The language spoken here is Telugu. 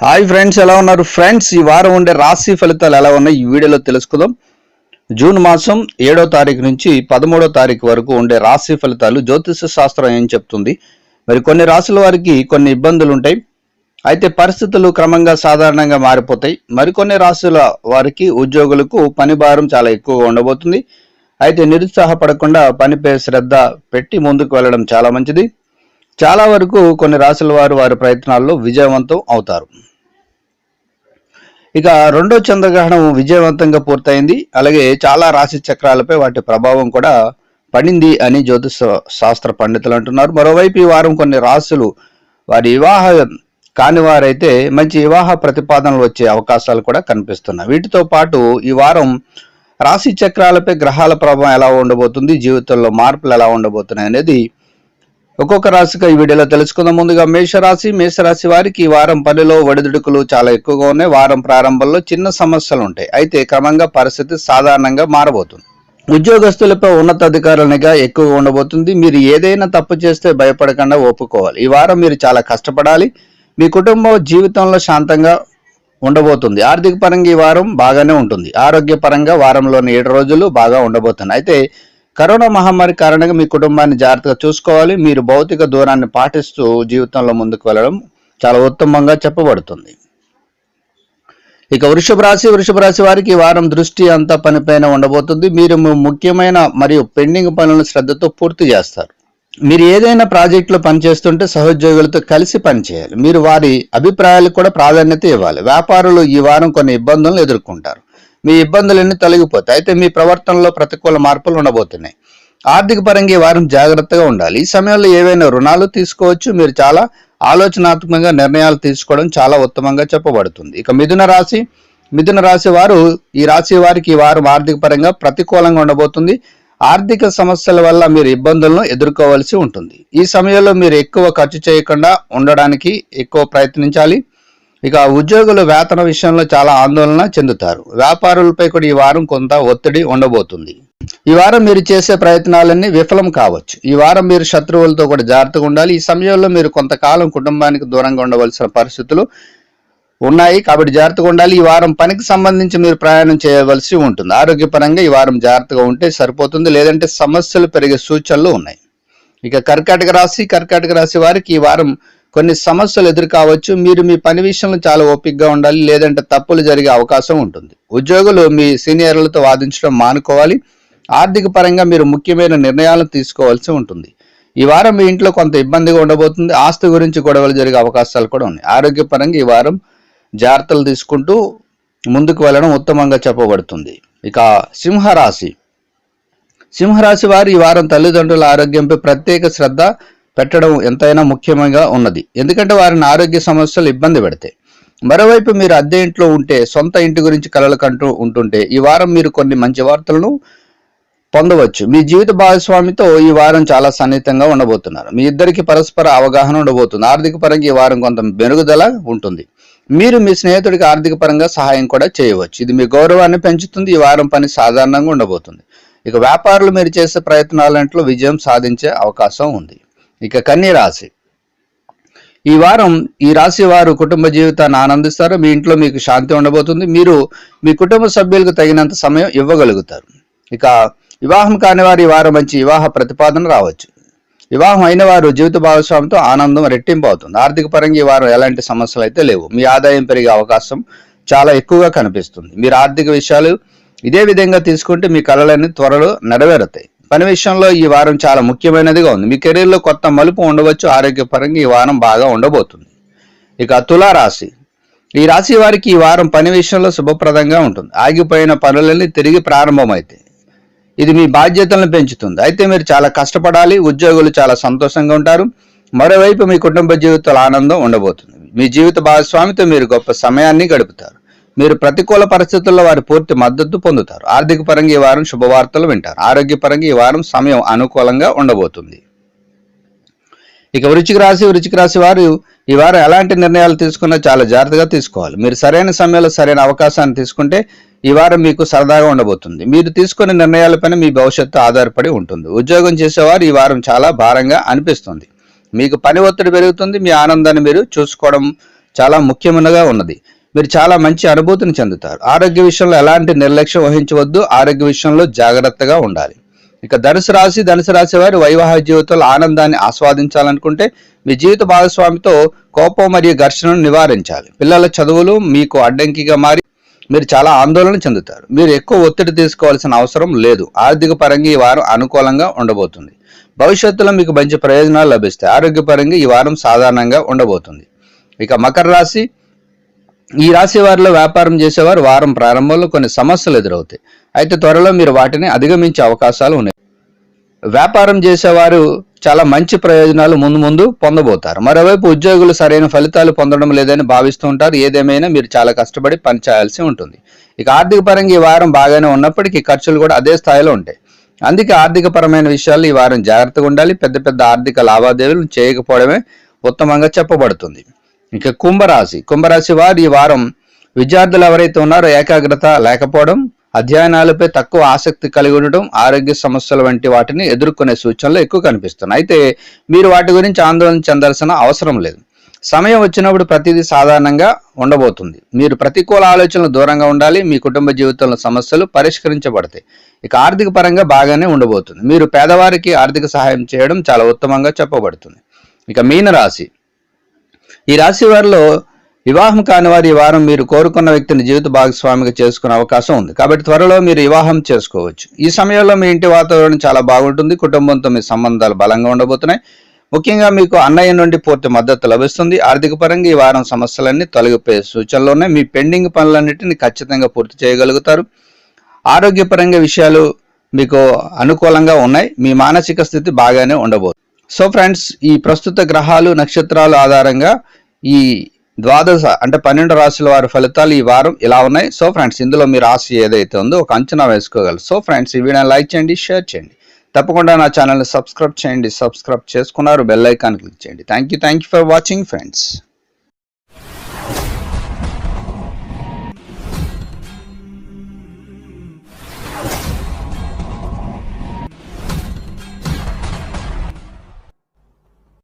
హాయ్ ఫ్రెండ్స్ ఎలా ఉన్నారు? ఫ్రెండ్స్ ఈ వారం ఉండే రాశి ఫలితాలు ఎలా ఉన్నాయి? ఈ వీడియోలో తెలుసుకుందాం. జూన్ మాసం ఏడో తారీఖు నుంచి పదమూడో తారీఖు వరకు ఉండే రాశి ఫలితాలు జ్యోతిష శాస్త్రం ఏం చెప్తుంది? మరి కొన్ని రాశుల వారికి కొన్ని ఇబ్బందులు ఉంటాయి. అయితే పరిస్థితులు క్రమంగా సాధారణంగా మారిపోతాయి. మరికొన్ని రాశుల వారికి ఉద్యోగులకు పని భారం చాలా ఎక్కువగా ఉండబోతుంది. అయితే నిరుత్సాహపడకుండా పనిపై శ్రద్ధ పెట్టి ముందుకు వెళ్ళడం చాలా మంచిది. చాలా వరకు కొన్ని రాశుల వారు వారి ప్రయత్నాల్లో విజయవంతం అవుతారు. ఇక రెండో చంద్రగ్రహణం విజయవంతంగా పూర్తయింది. అలాగే చాలా రాశి చక్రాలపై వాటి ప్రభావం కూడా పడింది అని జ్యోతిష శాస్త్ర పండితులు అంటున్నారు. మరోవైపు ఈ వారం కొన్ని రాశులు వారి వివాహ కాని వారైతే మంచి వివాహ ప్రతిపాదనలు వచ్చే అవకాశాలు కూడా కనిపిస్తున్నాయి. వీటితో పాటు ఈ వారం రాశి చక్రాలపై గ్రహాల ప్రభావం ఎలా ఉండబోతుంది జీవితంలో మార్పులు ఎలా ఉండబోతున్నాయి అనేది ఒక్కొక్క రాశిగా ఈ వీడియోలో తెలుసుకుందాం. ముందుగా మేషరాశి మేషరాశి వారికి ఈ వారం పనిలో ఒడిదుడుకులు చాలా ఎక్కువగా ఉన్నాయి. వారం ప్రారంభంలో చిన్న సమస్యలు ఉంటాయి. అయితే క్రమంగా పరిస్థితి సాధారణంగా మారబోతుంది. ఉద్యోగస్తులపై ఉన్నతాధికారుల నిఘా ఎక్కువగా ఉండబోతుంది. మీరు ఏదైనా తప్పు చేస్తే భయపడకుండా ఒప్పుకోవాలి. ఈ వారం మీరు చాలా కష్టపడాలి. మీ కుటుంబం జీవితంలో శాంతంగా ఉండబోతుంది. ఆర్థిక పరంగా ఈ వారం బాగానే ఉంటుంది. ఆరోగ్యపరంగా వారంలోని ఏడు రోజులు బాగా ఉండబోతుంది అయితే కరోనా మహమ్మారి కారణంగా మీ కుటుంబాన్ని జాగ్రత్తగా చూసుకోవాలి. మీరు భౌతిక దూరాన్ని పాటిస్తూ జీవితంలో ముందుకు వెళ్ళడం చాలా ఉత్తమంగా చెప్పబడుతుంది. ఇక వృషభ రాశి వృషభ రాశి వారికి ఈ వారం దృష్టి అంతా పనిపైన ఉండబోతుంది. మీరు ముఖ్యమైన మరియు పెండింగ్ పనులను శ్రద్ధతో పూర్తి చేస్తారు. మీరు ఏదైనా ప్రాజెక్టులో పనిచేస్తుంటే సహోద్యోగులతో కలిసి పనిచేయాలి. మీరు వారి అభిప్రాయాలకు కూడా ప్రాధాన్యత ఇవ్వాలి. వ్యాపారులు ఈ వారం కొన్ని ఇబ్బందులను ఎదుర్కొంటారు. మీ ఇబ్బందులన్నీ తొలగిపోతాయి. అయితే మీ ప్రవర్తనలో ప్రతికూల మార్పులు ఉండబోతున్నాయి. ఆర్థిక పరంగా ఈ వారం జాగ్రత్తగా ఉండాలి. ఈ సమయంలో ఏవైనా రుణాలు తీసుకోవచ్చు. మీరు చాలా ఆలోచనాత్మకంగా నిర్ణయాలు తీసుకోవడం చాలా ఉత్తమంగా చెప్పబడుతుంది. ఇక మిథున రాశి మిథున రాశి వారు ఈ రాశి వారికి ఈ వారం ఆర్థిక పరంగా ప్రతికూలంగా ఉండబోతుంది. ఆర్థిక సమస్యల వల్ల మీరు ఇబ్బందులను ఎదుర్కోవాల్సి ఉంటుంది. ఈ సమయంలో మీరు ఎక్కువ ఖర్చు చేయకుండా ఉండడానికి ఎక్కువ ప్రయత్నించాలి. ఇక ఉద్యోగులు వేతన విషయంలో చాలా ఆందోళన చెందుతారు. వ్యాపారులపై కూడా ఈ వారం కొంత ఒత్తిడి ఉండబోతుంది. ఈ వారం మీరు చేసే ప్రయత్నాలన్నీ విఫలం కావచ్చు. ఈ వారం మీరు శత్రువులతో కూడా జాగ్రత్తగా ఉండాలి. ఈ సమయంలో మీరు కొంతకాలం కుటుంబానికి దూరంగా ఉండవలసిన పరిస్థితులు ఉన్నాయి. కాబట్టి జాగ్రత్తగా ఉండాలి. ఈ వారం పనికి సంబంధించి మీరు ప్రయాణం చేయవలసి ఉంటుంది. ఆరోగ్యపరంగా ఈ వారం జాగ్రత్తగా ఉంటే సరిపోతుంది. లేదంటే సమస్యలు పెరిగే సూచనలు ఉన్నాయి. ఇక కర్కాటక రాశి కర్కాటక రాశి వారికి ఈ వారం కొన్ని సమస్యలు ఎదురు కావచ్చు మీరు మీ పని విషయంలో చాలా ఓపికగా ఉండాలి. లేదంటే తప్పులు జరిగే అవకాశం ఉంటుంది. ఉద్యోగులు మీ సీనియర్లతో వాదించడం మానుకోవాలి. ఆర్థిక పరంగా మీరు ముఖ్యమైన నిర్ణయాలను తీసుకోవాల్సి ఉంటుంది. ఈ వారం మీ ఇంట్లో కొంత ఇబ్బందిగా ఉండబోతుంది. ఆస్తి గురించి గొడవలు జరిగే అవకాశాలు కూడా ఉన్నాయి. ఆరోగ్యపరంగా ఈ వారం జాగ్రత్తలు తీసుకుంటూ ముందుకు వెళ్ళడం ఉత్తమంగా చెప్పబడుతుంది. ఇక సింహరాశి. సింహరాశి వారు ఈ వారం తల్లిదండ్రుల ఆరోగ్యంపై ప్రత్యేక శ్రద్ధ పెట్టడం ఎంతైనా ముఖ్యంగా ఉన్నది. ఎందుకంటే వారిని ఆరోగ్య సమస్యలు ఇబ్బంది పెడతాయి. మరోవైపు మీరు అద్దె ఇంట్లో ఉంటే సొంత ఇంటి గురించి కలలు కంటూ ఉంటుంటే ఈ వారం మీరు కొన్ని మంచి వార్తలను పొందవచ్చు. మీ జీవిత భాగస్వామితో ఈ వారం చాలా సన్నిహితంగా ఉండబోతున్నారు. మీ ఇద్దరికి పరస్పర అవగాహన ఉండబోతుంది. ఆర్థిక పరంగా ఈ వారం కొంత మెరుగుదల ఉంటుంది. మీరు మీ స్నేహితుడికి ఆర్థిక పరంగా సహాయం కూడా చేయవచ్చు. ఇది మీ గౌరవాన్ని పెంచుతుంది ఈ వారం పని సాధారణంగా ఉండబోతుంది. ఇక వ్యాపారులు మీరు చేసే ప్రయత్నాలంట్లో విజయం సాధించే అవకాశం ఉంది. ఇక కన్నీ రాశి. ఈ వారం ఈ రాశి వారు కుటుంబ జీవితాన్ని ఆనందిస్తారు మీ ఇంట్లో మీకు శాంతి ఉండబోతుంది మీరు మీ కుటుంబ సభ్యులకు తగినంత సమయం ఇవ్వగలుగుతారు. ఇక వివాహం కాని వారి వారం మంచి వివాహ ప్రతిపాదన రావచ్చు. వివాహం అయిన వారు జీవిత భాగస్వామితో ఆనందం రెట్టింపు అవుతుంది ఆర్థిక పరంగా ఈ వారం ఎలాంటి సమస్యలు అయితే లేవు. మీ ఆదాయం పెరిగే అవకాశం చాలా ఎక్కువగా కనిపిస్తుంది. మీరు ఆర్థిక విషయాలు ఇదే విధంగా తీసుకుంటే మీ కళలన్నీ త్వరలో నెరవేరుతాయి. పని విషయంలో ఈ వారం చాలా ముఖ్యమైనదిగా ఉంది. మీ కెరీర్లో కొత్త మలుపు ఉండవచ్చు. ఆరోగ్యపరంగా ఈ వారం బాగా ఉండబోతుంది. ఇక తులా రాశి ఈ రాశి వారికి ఈ వారం పని విషయంలో శుభప్రదంగా ఉంటుంది. ఆగిపోయిన పనులన్నీ తిరిగి ప్రారంభమవుతాయి ఇది మీ బాధ్యతలను పెంచుతుంది. అయితే మీరు చాలా కష్టపడాలి ఉద్యోగులు చాలా సంతోషంగా ఉంటారు. మరోవైపు మీ కుటుంబ జీవితంలో ఆనందం ఉండబోతుంది. మీ జీవిత భాగస్వామితో మీరు గొప్ప సమయాన్ని గడుపుతారు. మీరు ప్రతికూల పరిస్థితుల్లో వారి పూర్తి మద్దతు పొందుతారు. ఆర్థిక పరంగా ఈ వారం శుభవార్తలు వింటారు. ఆరోగ్యపరంగా ఈ వారం సమయం అనుకూలంగా ఉండబోతుంది. ఇక వృచ్చిక రాశి వృచ్చిక రాశి వారు ఈ వారం ఎలాంటి నిర్ణయాలు తీసుకున్నా చాలా జాగ్రత్తగా తీసుకోవాలి. మీరు సరైన సమయంలో సరైన అవకాశాన్ని తీసుకుంటే ఈ వారం మీకు సరదాగా ఉండబోతుంది. మీరు తీసుకునే నిర్ణయాలపైన మీ భవిష్యత్తు ఆధారపడి ఉంటుంది. ఉద్యోగం చేసేవారు ఈ వారం చాలా భారంగా అనిపిస్తుంది. మీకు పని ఒత్తిడి పెరుగుతుంది. మీ ఆనందాన్ని మీరు చూసుకోవడం చాలా ముఖ్యమైనగా ఉన్నది. మీరు చాలా మంచి అనుభూతిని చెందుతారు. ఆరోగ్య విషయంలో ఎలాంటి నిర్లక్ష్యం వహించవద్దు. ఆరోగ్య విషయంలో జాగ్రత్తగా ఉండాలి. ఇక ధనుసు రాశి ధనుసు రాశి వారి వైవాహిక జీవితంలో ఆనందాన్ని ఆస్వాదించాలనుకుంటే మీ జీవిత భాగస్వామితో కోపం మరియు ఘర్షణను నివారించాలి. పిల్లల చదువులు మీకు అడ్డంకిగా మారి మీరు చాలా ఆందోళన చెందుతారు. మీరు ఎక్కువ ఒత్తిడి తీసుకోవాల్సిన అవసరం లేదు. ఆర్థిక పరంగా ఈ వారం అనుకూలంగా ఉండబోతుంది. భవిష్యత్తులో మీకు మంచి ప్రయోజనాలు లభిస్తాయి. ఆరోగ్యపరంగా ఈ వారం సాధారణంగా ఉండబోతుంది. ఇక మకర రాశి ఈ రాశి వారిలో వ్యాపారం చేసేవారు వారం ప్రారంభంలో కొన్ని సమస్యలు ఎదురవుతాయి. అయితే త్వరలో మీరు వాటిని అధిగమించే అవకాశాలు ఉన్నాయి. వ్యాపారం చేసేవారు చాలా మంచి ప్రయోజనాలు ముందు ముందు పొందబోతారు. మరోవైపు ఉద్యోగులు సరైన ఫలితాలు పొందడం లేదని భావిస్తూ ఉంటారు. ఏదేమైనా మీరు చాలా కష్టపడి పని చేయాల్సి ఉంటుంది. ఇక ఆర్థిక పరంగా ఈ వారం బాగానే ఉన్నప్పటికీ ఖర్చులు కూడా అదే స్థాయిలో ఉంటాయి. అందుకే ఆర్థిక పరమైన విషయాలు ఈ వారం జాగ్రత్తగా ఉండాలి. పెద్ద పెద్ద ఆర్థిక లావాదేవీలు చేయకపోవడమే ఉత్తమంగా చెప్పబడుతుంది. ఇక కుంభరాశి. కుంభరాశి వారు ఈ వారం విద్యార్థులు ఎవరైతే ఉన్నారో ఏకాగ్రత లేకపోవడం అధ్యయనాలపై తక్కువ ఆసక్తి కలిగి ఉండటం ఆరోగ్య సమస్యల వంటి వాటిని ఎదుర్కొనే సూచనలు ఎక్కువ కనిపిస్తున్నాయి. అయితే మీరు వాటి గురించి ఆందోళన చెందాల్సిన అవసరం లేదు. సమయం వచ్చినప్పుడు ప్రతిదీ సాధారణంగా ఉండబోతుంది. మీరు ప్రతికూల ఆలోచనలు దూరంగా ఉండాలి. మీ కుటుంబ జీవితంలో సమస్యలు పరిష్కరించబడతాయి. ఇక ఆర్థిక పరంగా బాగానే ఉండబోతుంది. మీరు పేదవారికి ఆర్థిక సహాయం చేయడం చాలా ఉత్తమంగా చెప్పబడుతుంది. ఇక మీన రాశి ఈ రాశి వారిలో వివాహం కాని వారు ఈ వారం మీరు కోరుకున్న వ్యక్తిని జీవిత భాగస్వామిగా చేసుకునే అవకాశం ఉంది. కాబట్టి త్వరలో మీరు వివాహం చేసుకోవచ్చు. ఈ సమయంలో మీ ఇంటి వాతావరణం చాలా బాగుంటుంది. కుటుంబంతో మీ సంబంధాలు బలంగా ఉండబోతున్నాయి. ముఖ్యంగా మీకు అన్నయ్య నుండి పూర్తి మద్దతు లభిస్తుంది. ఆర్థిక పరంగా ఈ వారం సమస్యలన్నీ తొలగిపోయే సూచనలు ఉన్నాయి. మీ పెండింగ్ పనులన్నింటినీ ఖచ్చితంగా పూర్తి చేయగలుగుతారు. ఆరోగ్యపరంగా విషయాలు మీకు అనుకూలంగా ఉన్నాయి. మీ మానసిక స్థితి బాగానే ఉండబోతుంది సో ఫ్రెండ్స్ ఈ ప్రస్తుత గ్రహాలు నక్షత్రాలు ఆధారంగా ఈ ద్వాదశ అంటే పన్నెండు రాశుల వారి ఫలితాలు ఈ వారం ఇలా ఉన్నాయి. సో ఫ్రెండ్స్ ఇందులో మీ రాశి ఏదైతే ఉందో ఒక అంచనా వేసుకోగలరు. సో ఫ్రెండ్స్ ఈ వీడియోని లైక్ చేయండి షేర్ చేయండి. తప్పకుండా నా ఛానల్ని సబ్స్క్రైబ్ చేయండి. సబ్స్క్రైబ్ చేసుకున్నారు బెల్ ఐకాన్ క్లిక్ చేయండి. Thank you thank you for watching friends.